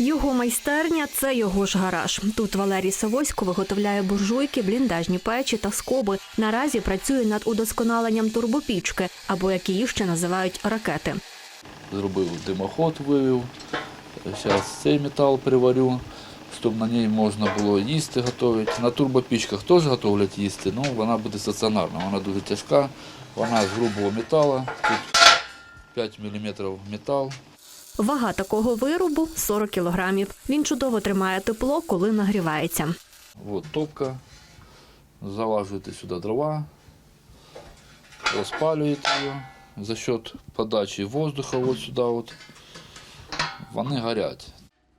Його майстерня це його ж гараж. Тут Валерій Савосько виготовляє буржуйки, бліндажні печі та скоби. Наразі працює над удосконаленням турбопічки, або як її ще називають ракети. Зробив димоход, вивів. Зараз цей метал приварю, щоб на ній можна було їсти готувати. На турбопічках теж готовлять їсти, але вона буде стаціонарна. Вона дуже тяжка, вона з грубого металу. Тут 5 мм метал. Вага такого виробу 40 кілограмів. Він чудово тримає тепло, коли нагрівається. Вот топка. Залаживаете сюда дрова, распаливаете ее за счет подачи воздуха вот сюда вот. Вони горять.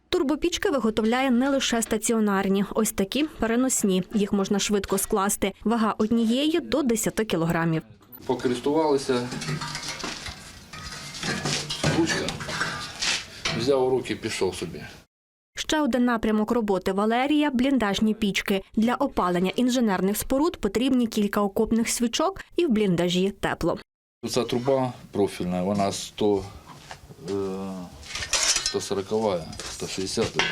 Турбопічки виготовляє не лише стаціонарні, ось такі переносні. Їх можна швидко скласти. Вага однієї до 10 кілограмів. Покористувалися. Ручка. Взяв у руки, пішов собі. Ще один напрямок роботи Валерія бліндажні пічки. Для опалення інженерних споруд потрібні кілька окопних свічок і в бліндажі тепло. Ця труба профільна, вона 100, е, 140, 160,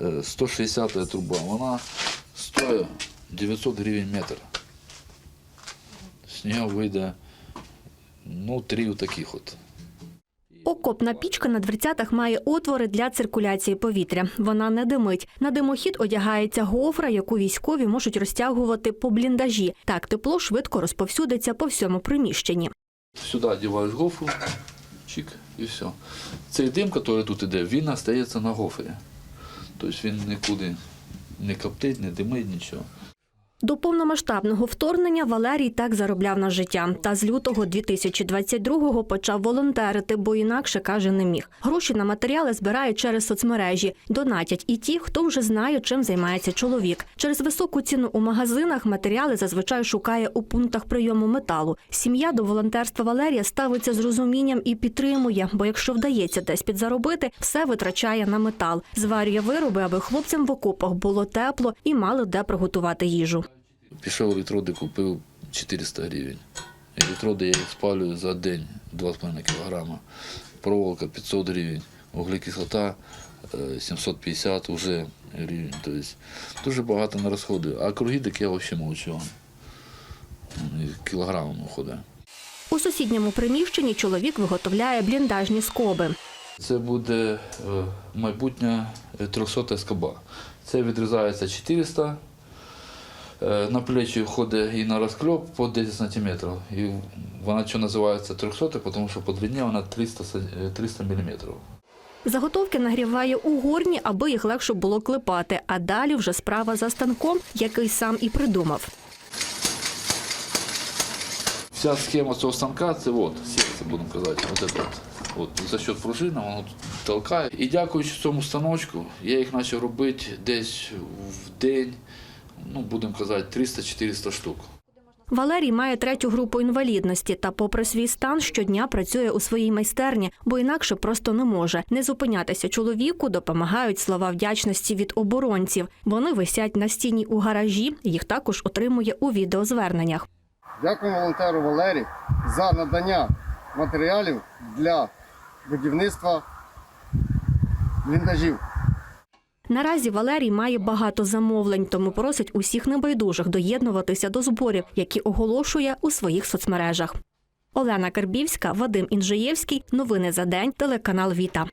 е, 160 труба. Вона стоїть 900 гривень метр. З нього вийде ну, три таких от. Окопна пічка на дверцятах має отвори для циркуляції повітря. Вона не димить. На димохід одягається гофра, яку військові можуть розтягувати по бліндажі. Так тепло швидко розповсюдиться по всьому приміщенні. Сюди одягаєш гофру, чик, і все. Цей дим, який тут іде, він остається на гофрі. Тобто він нікуди не коптить, не димить, нічого. До повномасштабного вторгнення Валерій так заробляв на життя. Та з лютого 2022-го почав волонтерити, бо інакше каже не міг. Гроші на матеріали збирають через соцмережі. Донатять і ті, хто вже знає, чим займається чоловік. Через високу ціну у магазинах матеріали зазвичай шукає у пунктах прийому металу. Сім'я до волонтерства Валерія ставиться з розумінням і підтримує, бо якщо вдається десь підзаробити, все витрачає на метал. Зварює вироби, аби хлопцям в окопах було тепло і мали де приготувати їжу. Пішов електроди, купив 400 гривень. Електроди я їх спалюю за день 2,5 кг. Проволока 500 гривень, вуглекислота е, 750 вже гривень. Тобто дуже багато не розходую. А круги так я взагалі мовчу. Кілограмом уходить. У сусідньому приміщенні чоловік виготовляє бліндажні скоби. Це буде е, майбутня 300 скоба. Це відрізається 400. Е, На плечі входить і на розкльоп по 10 см. І вона що називається 300, тому що по длині вона 300, са- е, 300 мм. Заготовки нагріває у горні, аби їх легше було клепати. А далі вже справа за станком, який сам і придумав. Вся схема цього станка це от, серце, будемо казати, от от. От, за счет пружини воно тут толкає. І дякуючи цьому станочку, я їх почав робити десь в день, ну, будемо казати, 300-400 штук. Валерій має третю групу інвалідності та, попри свій стан, щодня працює у своїй майстерні, бо інакше просто не може. Не зупинятися чоловіку допомагають слова вдячності від оборонців. Вони висять на стіні у гаражі. Їх також отримує у відеозверненнях. Дякуємо волонтеру Валерію за надання матеріалів для будівництва бліндажів. Наразі Валерій має багато замовлень, тому просить усіх небайдужих доєднуватися до зборів, які оголошує у своїх соцмережах. Олена Карбівська, Вадим Інжиєвський. Новини за день. Телеканал Віта.